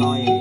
lòi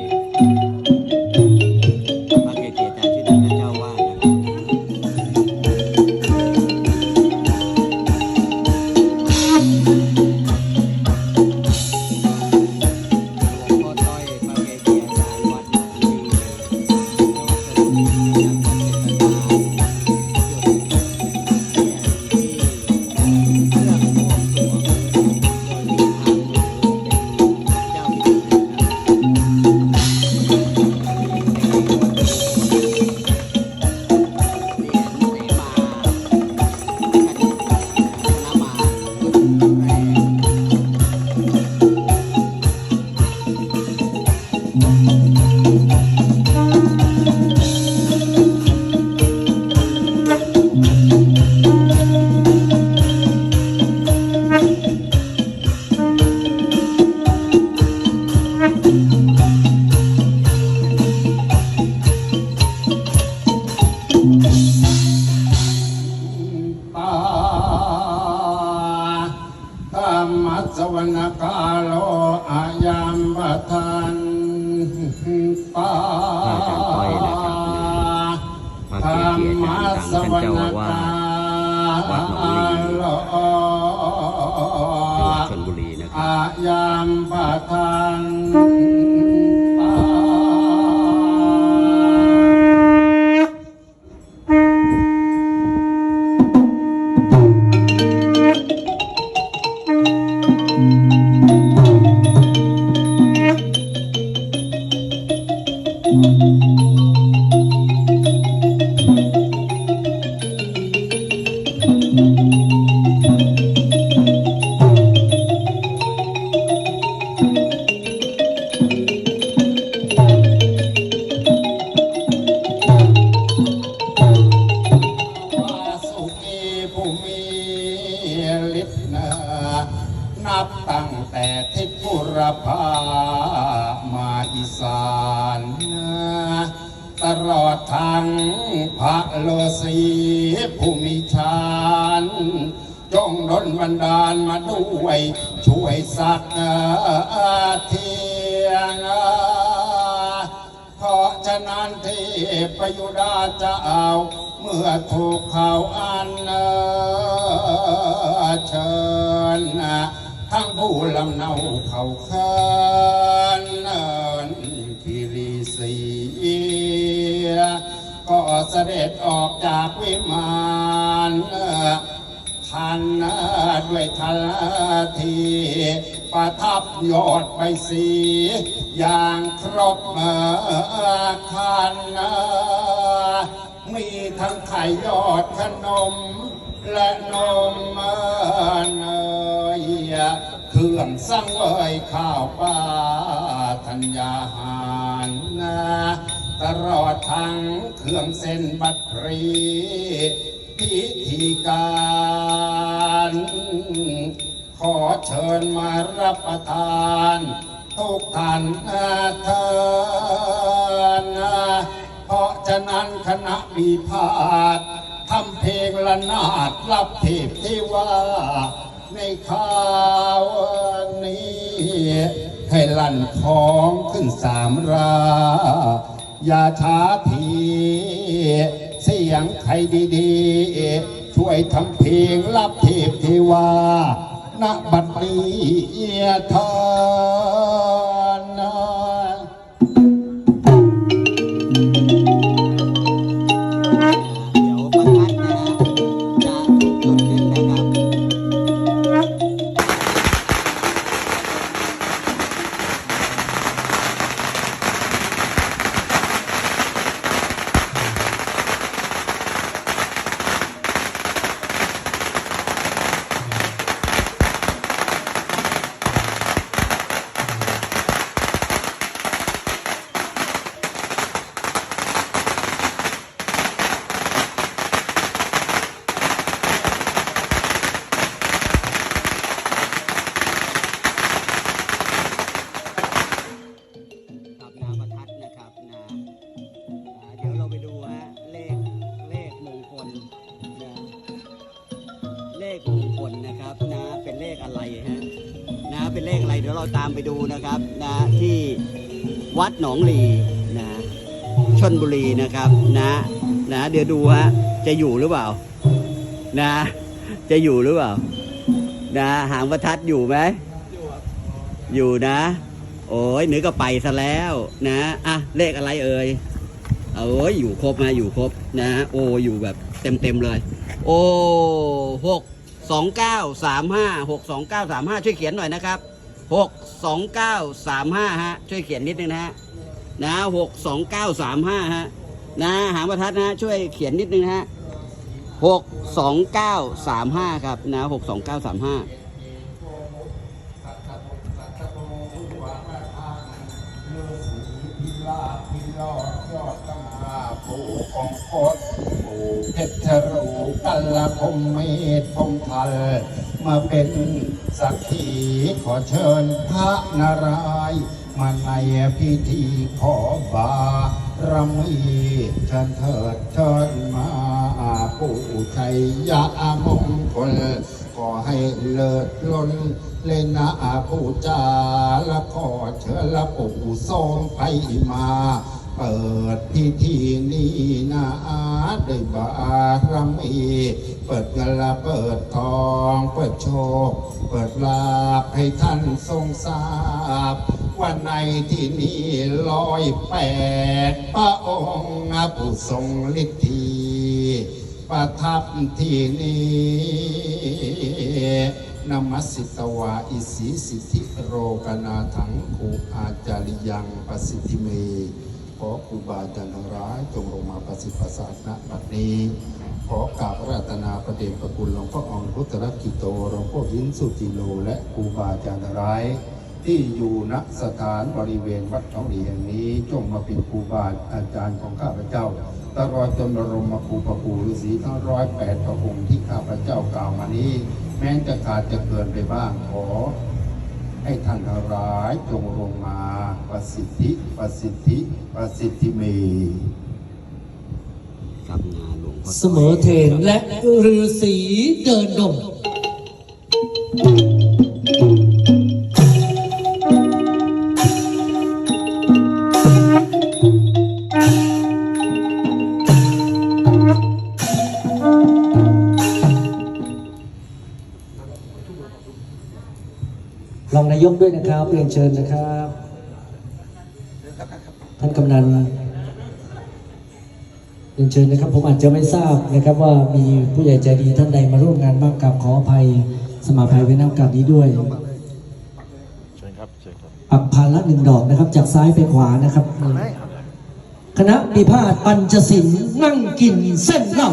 สวนกาโลอายามปทันปาพระอาจารย์ต้อยนะครับพระธรเกรจิมอาจารย์สดังวท่านรเจ้าวากาวัดหนองลีโล ทางพระโลสีผู้มีฌานจงดลบันดาลมาด้วย ช่วยสักเทียงเพราะฉะนั้นที่ประยุดาจะเอาเมื่อถูกเขาอันเชิญทั้งผู้ลำเนาเขาเคิน ก็เสด็จออกจากวิมานทันด้วยทันทีประทับยอดไปสีอย่างครบเมื่อคัน มีทั้งไข่ยอดขนมและนมเนยเครื่องสังเวยข้าวปลาธัญญาหารนะ ตลอดทั้งเครื่องเส้นบัตรพรีพิธีการ ขอเชิญมารับประทานทุกท่านเถินเพราะฉะนั้นคณะมีพาดทำเพลงละนาดรับเทพที่ว่าในข่าวนี้ ให้ลั่นของขึ้นสามรา อย่าช้าทีเสียงใครดีๆ ช่วยทำเพลงรับเทพเทวาณบัดนี้เธอ ดี๋ยวเราตามไปดูนะครับนะที่วัดหนองลีนะชนบุรีนะครับนะนะเดี๋ยวดูฮะจะอยู่หรือเปล่านะ จะอยู่หรือเปล่านะหางประทัดอยู่ไหมอยู่นะ โอ้ยหนึกก็ไปซะแล้วนะอะเลขอะไรเอ่ยเอ้ยอยู่ครบนะอยู่ครบนะโอ้อยู่แบบเต็มเต็มเลย โอ้หกสองเก้าสามห้าหกสองเก้าสามห้าช่วยเขียนหน่อยนะครับ หกสองเก้าสามห้าฮะ ช่วยเขียนนิดนึงนะฮะนะหกสองเก้าสามห้าฮะนะหางประทัดนะฮะช่วยเขียนนิดนึงนะฮะหกสองเก้าสามห้าครับนะหกสองเก้าสามห้า ผู้องคตผู้เพชรรูกัลละคมเมธพงทัลมาเป็นสักขีขอเชิญพระนารายณ์มาในพิธีขอบารมีเชิญเถิดเชิญมาผู้ชัยยะมงคลขอให้เลิศล้นเลนนะผู้จาละขอเชิญละปู่ทรงไปมา เปิดพิธีนี้นะด้วยบารมีเปิดเงินละเปิดทอง เปิดโชค เปิดลาภให้ท่านทรงทราบวันในที่นี้ลอยแปดพระองค์ผู้ทรงฤทธีประทับที่นี้นมัสสิตวาอิสีสิทธิโรกนาถังคูอาจาริยังประสิทธิเม ครูบาอาจารย์ทั้งหลายจงลงมาประสิทธิ์ประสาทณบัดนี้ ขอกราบรัตนาประเดชประคุณหลวงพ่อองค์พุทธรักิโตหลวงพ่อหินสุจิโล และครูบาอาจารย์ทั้งหลายที่อยู่ณสถานบริเวณวัดหนองดีแห่งนี้จงมาเป็นครูบาอาจารย์ของข้าพเจ้าตลอดจนบรมครูประคูฤาษีทั้งร้อยแปดพระองค์ที่ข้าพเจ้ากล่าวมานี้ แม้จะขาดจะเกินไปบ้างขอ ให้ท่านทั้งหลายจงลงมาประสิทธิประสิทธิประสิทธิเมครับงาหลวงพ่อเสมอเทนและฤาษีเดินดง องนายกด้วยนะครับเรียนเชิญนะครับ ท่านกำนันเรียนเชิญนะครับ ผมอาจจะไม่ทราบนะครับว่ามีผู้ใหญ่ใจดีท่านใดมาร่วมงานบ้างกับขออภัยสมาภัยไว้นโอกาสนี้ด้วยเชิญครับเชิญครับปักพานละหนึ่งดอกนะครับ จากซ้ายไปขวานะครับ คณะปีพาดปัญจศิลป์นั่งกินเส้นเหล้า